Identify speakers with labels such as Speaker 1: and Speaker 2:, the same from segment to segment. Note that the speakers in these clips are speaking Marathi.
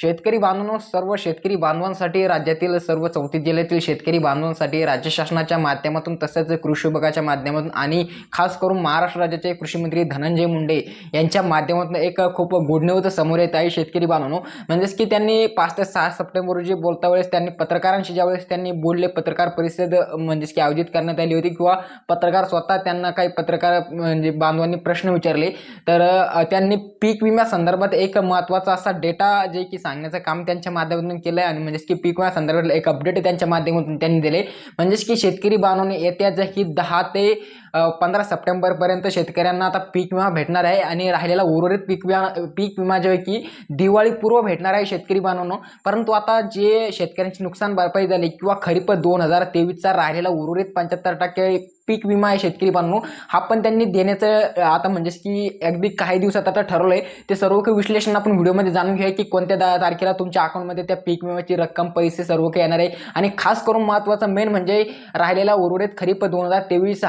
Speaker 1: शेतकरी बांधवांनो सर्व शेतकरी बांधवांसाठी राज्यातील सर्व चौथी जिल्ह्यातील शेतकरी बांधवांसाठी राज्य शासनाच्या माध्यमातून तसेच कृषी विभागाच्या माध्यमातून आणि खास करून महाराष्ट्र राज्याचे कृषी मंत्री धनंजय मुंडे यांच्या माध्यमातून एक खूप गुड न्यूज समोर येत आहे शेतकरी बांधवांनो. म्हणजेच की त्यांनी पाच ते सहा सप्टेंबर रोजी बोलता वेळेस त्यांनी पत्रकारांशी ज्यावेळेस त्यांनी बोलले पत्रकार परिषद म्हणजेच की आयोजित करण्यात आली होती किंवा पत्रकार स्वतः त्यांना काही पत्रकार म्हणजे बांधवांनी प्रश्न विचारले तर त्यांनी पीक विम्या संदर्भात एक महत्त्वाचा असा डेटा जे की सांगण्याचं काम त्यांच्या माध्यमातून केलं आहे आणि म्हणजेच की पीक विम्या संदर्भात एक अपडेट त्यांच्या माध्यमातून त्यांनी दिले म्हणजेच की शेतकरी बांधवांनी येत्या जे दहा ते पंधरा सप्टेंबरपर्यंत शेतकऱ्यांना आता पीक विमा भेटणार आहे आणि राहिलेला उर्वरित पीक विमा पीक विमा जे आहे की दिवाळीपूर्व भेटणार आहे शेतकरी बांधवांनो. परंतु आता जे शेतकऱ्यांची नुकसान भरपाई झाली किंवा खरीप दोन हजार तेवीसचा राहिलेला उर्वरित पंच्याहत्तर टक्के पीक विमा आहे शेतकरी बांधणं हा पण त्यांनी देण्याचं आता म्हणजेच की अगदी काही दिवसात आता ठरवलं आहे ते सर्व काही विश्लेषण आपण व्हिडिओमध्ये जाणून घेऊया की कोणत्या तारखेला तुमच्या अकाउंटमध्ये त्या पीक विम्याची रक्कम पैसे सर्व काही येणार आहे. आणि खास करून महत्त्वाचं मेन म्हणजे राहिलेला उर्वरित खरीप दोन हजार तेवीस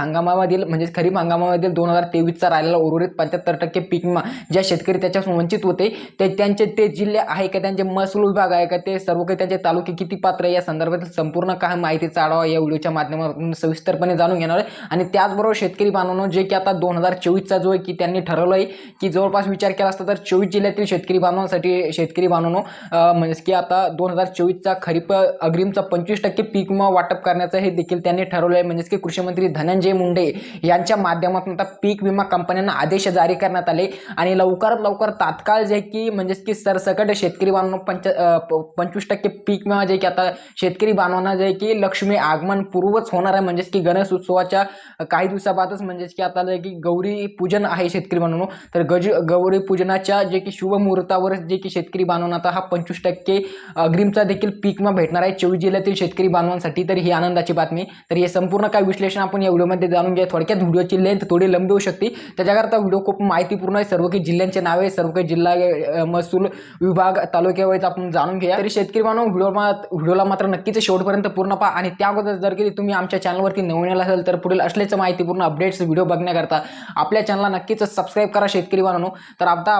Speaker 1: हंगामातील म्हणजे खरीप हंगामामधील दोन हजार तेवीसचा राहिलेला उर्वरित पंच्याहत्तर टक्के पीक विमा ज्या शेतकरी त्याच्यापासून वंचित होते ते त्यांचे ते जिल्हे आहे का त्यांचे महसूल विभाग आहे का ते सर्व काही त्यांचे तालुके किती पात्र आहे या संदर्भातील संपूर्ण काय माहितीचा आढावा या व्हिडिओच्या माध्यमातून सविस्तरपणे जाणून घेणार आहे. आणि त्याचबरोबर शेतकरी बांधवांनो जे की आता दोन हजार चोवीसचा जो आहे की त्यांनी ठरवलं आहे की जवळपास विचार केला असता तर चोवीस जिल्ह्यातील शेतकरी बांधवांसाठी शेतकरी बांधवांनो म्हणजेच की आता दोन हजार चोवीसचा खरीप अग्रिमचा पंचवीस टक्के पीक विमा वाटप करण्याचं हे देखील त्यांनी ठरवलं आहे. म्हणजेच की कृषी मंत्री धनंजय मुंडे यांच्या माध्यमातून आता पीक विमा कंपन्यांना आदेश जारी करण्यात आले. आणि लवकरात लवकर तात्काळ जे की म्हणजेच की सरसकट शेतकरी बांधव पंच प- पंचवीस टक्के पीक विमा जे की आता शेतकरी बांधवांना जे की लक्ष्मी आगमन पूर्वच होणार आहे. म्हणजेच की गणेश उत्सवाच्या काही दिवसाबादच म्हणजेच की आता जे की गौरी पूजन आहे शेतकरी बांधवांनो. तर गज गौरी पूजनाच्या जे की शुभमुहूर्तावर जे की शेतकरी बांधवांना आता हा पंचवीस टक्के अग्रिमचा देखील पीक विमा भेटणार आहे. चोवीस जिल्ह्यातील शेतकरी बांधवांसाठी. तर ही आनंदाची बातमी. तर हे संपूर्ण काय विश्लेषण आपण या व्हिडिओमध्ये जाणून घेत थोडक्यात व्हिडिओची लेंथ थोडी लंबी होऊ शकते. त्याच्याकरता व्हिडिओ खूप माहितीपूर्ण आहे. सर्व काही जिल्ह्यांचे नावे सर्व काही जिल्हा महसूल विभाग तालुक्यावर आपण जाणून घ्या तरी शेतकरी बांधव व्हिडिओ व्हिडिओला मात्र नक्कीच शेवटपर्यंत पूर्ण पहा. आणि त्या अगोदर जर की तुम्ही आमच्या चॅनलवरती नवीन आला असेल तर पुढील असलेच माहितीपूर्ण अपडेट्स व्हिडिओ बघण्याकरता आपल्या चॅनलला नक्कीच सबस्क्राईब करा शेतकरी बांधवांनो. तर आता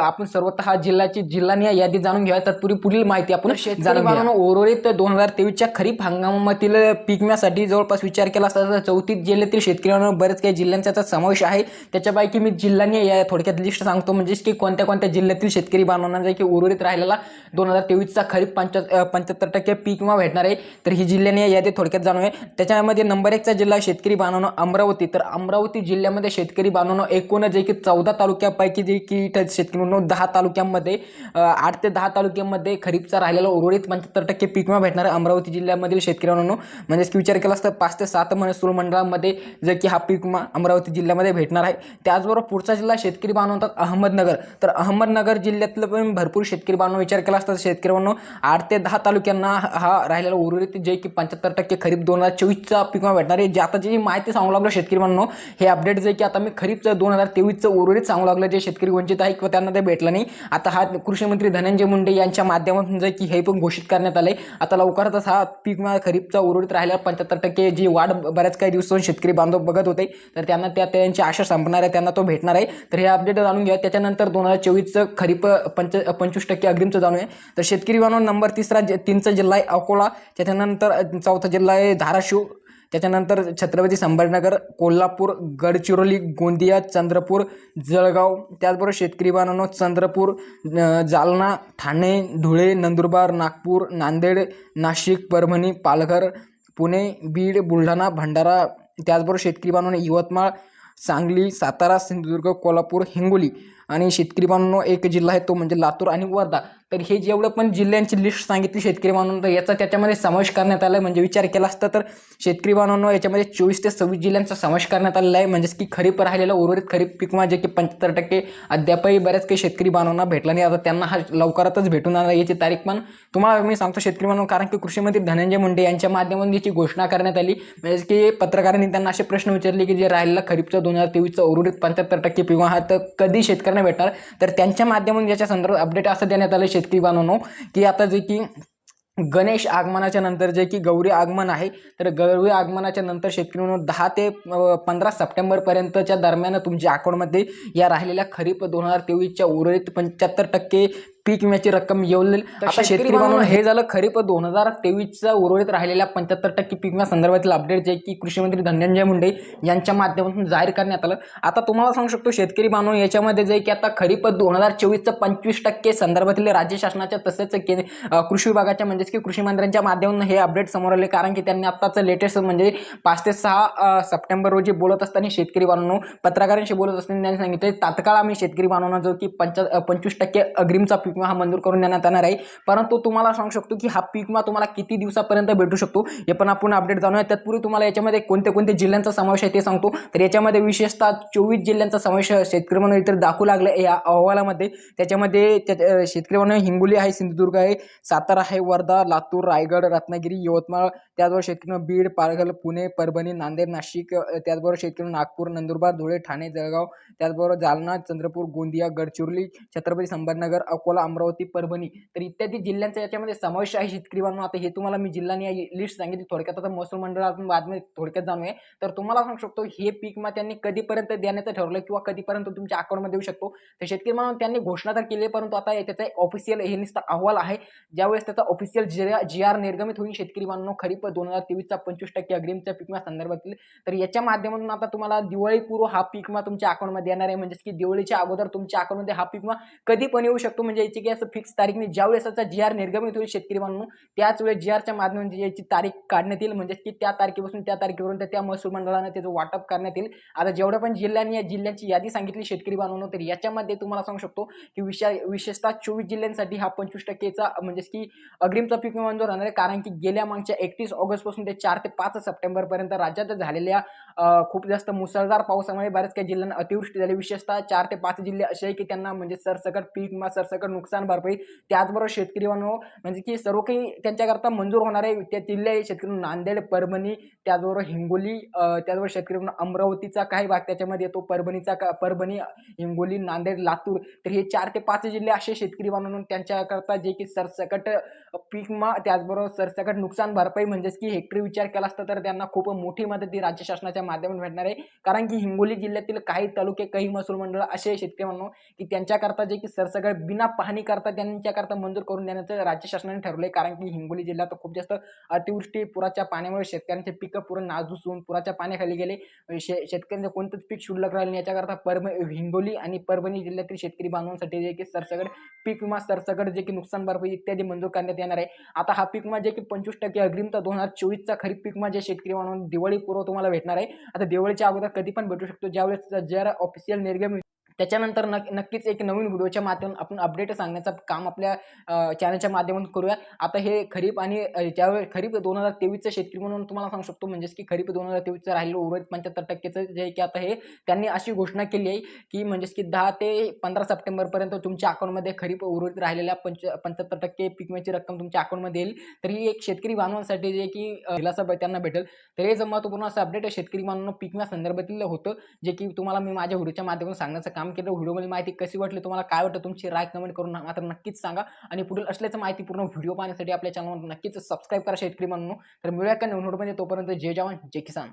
Speaker 1: आपण सर्वतः जिल्ह्याची जिल्हानिय यादी जाणून घ्या तर पुरी पुढील माहिती आपण शेतकरी बांधवांनो उर्वरित दोन हजार तेवीसच्या खरीप हंगामातील पीक विम्यासाठी जवळपास विचार केला असता तर चौतीस जिल्ह्यातील मित्रांनो बरेच काही जिल्ह्यांचा समावेश आहे. त्याच्यापैकी मी जिल्ह्यांनी या थोडक्यात लिस्ट सांगतो. म्हणजेच की कोणत्या कोणत्या जिल्ह्यातील शेतकरी बांधवांना जे की उर्वरित राहिलेला दोन हजार तेवीसचा खरीप पंचा पंच्याहत्तर टक्के पीक विमा भेटणार आहे तर ही जिल्ह्याने यादी थोडक्यात जाणूया. त्याच्यामध्ये नंबर एकचा जिल्हा शेतकरी बांधवांनो अमरावती. तर अमरावती जिल्ह्यामध्ये शेतकरी बांधवांनो एकूण जे की चौदा तालुक्यापैकी जे की शेतकरी दहा तालुक्यांमध्ये आठ ते दहा तालुक्यांमध्ये खरीपचा राहिलेला उर्वरित पंच्याहत्तर टक्के पीक विमा भेटणार आहे अमरावती जिल्ह्यामधील शेतकरी बांधवांनो. म्हणजेच की विचार केला असता पाच ते सात महसूल मंडळामध्ये जे की हा पीक विमा अमरावती जिल्ह्यामध्ये भेटणार आहे. त्याचबरोबर पुढचा जिल्हा शेतकरी बांधव अहमदनगर. तर अहमदनगर जिल्ह्यातलं पण भरपूर शेतकरी बांधव विचार केला असता तर शेतकरी बांधव आठ ते दहा तालुक्यांना हा राहिलेला उर्वरित जे की पंच्याहत्तर टक्के खरीप दोन हजार चोवीसचा पीक विमा भेटणार आहे. जे आता जी माहिती सांगू लागलो शेतकरी बांधव हे अपडेट जे की आता मी खरीपचं दोन हजार तेवीसचं उर्वरित सांगू लागलं जे शेतकरी वंचित आहे किंवा त्यांना ते भेटलं नाही. आता हा कृषी मंत्री धनंजय मुंडे यांच्या माध्यमातून जे की हे पण घोषित करण्यात आले आता लवकरच हा पीक विमा खरीपचा उर्वरित राहिला पंच्याहत्तर टक्के जी वाढ बऱ्याच काही दिवसातून शेतकरी बांधव बघत होते. तर त्यांना त्या त्यांची आशा संपणार आहे त्यांना तो भेटणार आहे. तर हे अपडेट जाणून घ्या त्याच्यानंतर दोन हजार चोवीसचं खरीप पंच पंचवीस टक्के अग्रिमचं आहे तर शेतकरी बांधव नंबर तिसरा जे- तीनचा जिल्हा आहे अकोला. त्याच्यानंतर चौथा जिल्हा आहे धाराशिव. त्याच्यानंतर छत्रपती संभाजीनगर कोल्हापूर गडचिरोली गोंदिया चंद्रपूर जळगाव. त्याचबरोबर शेतकरी बांधवांनो चंद्रपूर जालना ठाणे धुळे नंदुरबार नागपूर नांदेड नाशिक परभणी पालघर पुणे बीड बुलढाणा भंडारा त्याचबरोबर शेतकरी बांधवांनो यवतमाळ सांगली सातारा सिंधुदुर्ग कोल्हापूर हिंगोली आणि शेतकरी बांधवांनो एक जिल्हा आहे तो म्हणजे लातूर आणि वर्धा. तर हे जेवढं पण जिल्ह्यांची लिस्ट सांगितली शेतकरी बांधवांनो तर याचा त्याच्यामध्ये समावेश करण्यात आला आहे म्हणजे विचार केला असता तर शेतकरी बांधवांनो याच्यामध्ये चोवीस ते सव्वीस जिल्ह्यांचा समावेश करण्यात आलेला आहे. म्हणजेच की खरीप राहिलेला उर्वरित खरीप पीक जे की पंच्याहत्तर टक्के अद्यापही बऱ्याच काही शेतकरी बांधवांना भेटला नाही. आता त्यांना हा लवकरातच भेटून आला याची तारीख पण तुम्हाला मी सांगतो शेतकरी बांधव कारण की कृषी मंत्री धनंजय मुंडे यांच्या माध्यमातून याची घोषणा करण्यात आली. म्हणजे की पत्रकारांनी त्यांना असे प्रश्न विचारले की जे राहिलेला खरीपचा दोन हजार तेवीसचा उर्वरित पंच्याहत्तर टक्के पीक हा तर कधी शेतकऱ्यांना भेटणार. तर त्यांच्या माध्यमातून याच्या संदर्भात अपडेट असं देण्यात आलं शेतकरी बांधवांनो की आता जे की गणेश आगमनाच्या नंतर जे की गौरी आगमन आहे तर गौरी आगमनाच्या नंतर शेतकरी म्हणून दहा ते पंधरा सप्टेंबरपर्यंतच्या दरम्यान तुमच्या अकाउंटमध्ये या राहिलेल्या खरीप दोन हजार तेवीसच्या उर्वरित पंच्याहत्तर टक्के पीक विम्याची रक्कम येऊन आता शेतकरी म्हणून हे झालं खरीप. दोन हजार तेवीसचा उर्वरित राहिलेल्या पंच्याहत्तर टक्के पीक विमा संदर्भातील अपडेट जे की कृषी मंत्री धनंजय मुंडे यांच्या माध्यमातून जाहीर करण्यात आलं. आता तुम्हाला सांगू शकतो शेतकरी बांधव याच्यामध्ये जे की आता खरीप दोन हजार चोवीसचं पंचवीस टक्के संदर्भातील राज्य शासनाच्या तसेच केंद्र कृषी विभागाच्या म्हणजेच की कृषी मंत्र्यांच्या माध्यमातून हे अपडेट समोर आले. कारण की त्यांनी आत्ताचं लेटेस्ट म्हणजे पाच ते सहा सप्टेंबर रोजी बोलत असताना शेतकरी बांधवांनो पत्रकारांशी बोलत असताना त्यांनी सांगितले तात्काळ आम्ही शेतकरी बांधवांना जो की पंचा पंचवीस टक्के अग्रिमचा पीक किंवा हा मंजूर करून देण्यात येणार आहे. परंतु तुम्हाला सांगू शकतो की हा पीक विमा तुम्हाला किती दिवसापर्यंत भेटू शकतो हे पण आपण अपडेट जाणूया. तत्पूर्वी तुम्हाला याच्यामध्ये कोणते कोणते जिल्ह्यांचा समावेश आहे ते सांगतो. तर याच्यामध्ये विशेषतः चोवीस जिल्ह्यांचा समावेश शेतकरी म्हणून इतर दाखवू लागले या अहवालामध्ये. त्याच्यामध्ये त्या- शेतकरी म्हणून हिंगोली आहे सिंधुदुर्ग आहे सातारा आहे वर्धा लातूर रायगड रत्नागिरी यवतमाळ त्याचबरोबर शेतकरी बीड पालघर पुणे परभणी नांदेड नाशिक त्याचबरोबर शेतकरी नागपूर नंदुरबार धुळे ठाणे जळगाव त्याचबरोबर जालना चंद्रपूर गोंदिया गडचिरोली छत्रपती संभाजीनगर अकोला अमरावती परभणी तर इत्यादी जिल्ह्यांचा याच्यामध्ये समावेश आहे शेतकरी बांधव. आता हे तुम्हाला मी जिल्ह्याने लिस्ट सांगितली थोडक्यात आता महसूल मंडळातून बातमी थोडक्यात जाणूया. तर तुम्हाला सांगू शकतो हे पीक मग त्यांनी कधीपर्यंत देण्याचं ठरवलं किंवा कधीपर्यंत तुमच्या अकाउंटमध्ये येऊ शकतो. तर शेतकरी बांधव त्यांनी घोषणा तर केली आहे, परंतु आता त्याचा ऑफिशियल हे नुसता अहवाल आहे. ज्यावेळेस त्याचा ऑफिशियल जी आर निर्गमित होईल शेतकरी बांधव खरीप दोन हजार तेवीसचा पंचवीस टक्के अग्रिमच्या पीक विमा संदर्भातील. तर याच्या माध्यमातून आता तुम्हाला दिवाळीपूर्व हा पीक विमा तुमच्या अकाउंटमध्ये येणार आहे. म्हणजेच की दिवाळीच्या अगोदर तुमच्या अकाउंटमध्ये हा पीक विमा कधी पण येऊ शकतो. म्हणजे द्यायची की असं फिक्स तारीख नाही. ज्यावेळेस त्याचा जी आर निर्गमित होईल शेतकरी म्हणून त्याच वेळेस जी आरच्या माध्यमातून याची तारीख काढण्यात येईल. म्हणजेच की त्या तारखेपासून त्या तारखेपर्यंत त्या महसूल मंडळाने त्याचं वाटप करण्यात येईल. आता जेवढं पण जिल्ह्यांनी या जिल्ह्यांची यादी सांगितली शेतकरी बांधवांनो तर याच्यामध्ये तुम्हाला सांगू शकतो की विशा विशेषतः चोवीस जिल्ह्यांसाठी हा पंचवीस टक्केचा म्हणजेच की अग्रिमचा पीक विमा मंजूर होणार आहे. कारण की गेल्या मागच्या एकतीस ऑगस्टपासून ते चार ते पाच सप्टेंबरपर्यंत राज्यात झालेल्या खूप जास्त मुसळधार पावसामुळे बऱ्याच काही जिल्ह्यांना अतिवृष्टी झाली. विशेषतः चार ते पाच जिल्हे असे आहे की त्यांना म्हणजे सरसकट पीक विमा सरसकट नुकसान भरपाई. त्याचबरोबर शेतकरी बांधव म्हणजे की सर्व काही त्यांच्याकरता मंजूर होणारे त्या जिल्हे आहे शेतकरी नांदेड परभणी त्याचबरोबर हिंगोली त्याचबरोबर शेतकरी म्हणून अमरावतीचा काही भाग त्याच्यामध्ये येतो. परभणीचा का परभणी हिंगोली नांदेड लातूर तर हे चार ते पाच जिल्हे असे शेतकरी बांधून त्यांच्याकरता जे की सरसकट पीक विमा त्याचबरोबर सरसकट नुकसान भरपाई म्हणजेच की हेक्टरी विचार केला असता तर त्यांना खूप मोठी मदत ही राज्य शासनाच्या माध्यमातून भेटणार आहे. कारण की हिंगोली जिल्ह्यातील काही तालुके काही महसूल मंडळ असे शेतकरी म्हणून की त्यांच्याकरता जे की सरसकट बिना पाहणी करता त्यांच्याकरता मंजूर करून देण्याचं राज्य शासनाने ठरवलं कारण की हिंगोली जिल्ह्यात खूप जास्त अतिवृष्टी पुराच्या पाण्यामुळे शेतकऱ्यांचे पिकं पूर्ण नाजूस होऊन पुराच्या पाण्याखाली गेले. शे शेतकऱ्यांचं कोणतंच पीक शिल्लक राहिलं नाही. याच्याकरता परभ हिंगोली आणि परभणी जिल्ह्यातील शेतकरी बांधवांसाठी जे की सरसगड पीक विमा सरसगड जे की नुकसान भरपाई इत्यादी मंजूर करण्यात येणार आहे. आता हा पीक विमा जे की पंचवीस टक्के अग्रिम तर दोन हजार चोवीसचा खरीप पीक विमा जे शेतकरी म्हणून दिवाळीपूर्व तुम्हाला भेटणार आहे. आता दिवाळीच्या अगोदर कधी पण भेटू शकतो. ज्यावेळेस जर ऑफिशियल निर्गम त्याच्यानंतर नक नक्कीच एक नवीन व्हिडिओच्या माध्यमातून आपण अपडेट सांगण्याचं काम आपल्या चॅनलच्या माध्यमातून करूया. आता हे खरीप आणि ज्यावेळी ज्यावेळेस खरीप दोन हजार तेवीसचं शेतकरी म्हणून तुम्हाला सांगू शकतो म्हणजेच की खरीप दोन हजार तेवीसचं राहिलं उर्वरित पंच्याहत्तर टक्केचं जे की आता हे त्यांनी अशी घोषणा केली आहे की म्हणजेच की दहा ते पंधरा सप्टेंबरपर्यंत तुमच्या अकाउंटमध्ये खरीप उर्वरित राहिलेल्या पंच पंच्याहत्तर टक्के पिकम्याची रक्कम तुमच्या अकाउंटमध्ये येईल. तर ही एक शेतकरी बांधवांसाठी जे की दिलासा त्यांना भेटेल. तर हे जर महत्त्वपूर्ण असं अपडेट शेतकरी बांधवांना पिकम्या संदर्भातील होतं जे की तुम्हाला मी माझ्या व्हिडिओच्या माध्यमातून सांगण्याचं काम केलं व्हिडिओमध्ये माहिती कशी वाटली तुम्हाला काय वाटतं तुमची राय कमेंट करून मात्र नक्कीच सांगा. आणि पुढील असल्याचं माहिती पूर्ण व्हिडिओ पाहण्यासाठी आपल्या चॅनलवर नक्कीच सबस्क्राईब करा शेतकरी म्हणून. तर मिळूया का नवीन तोपर्यंत जय जवान जय किसान.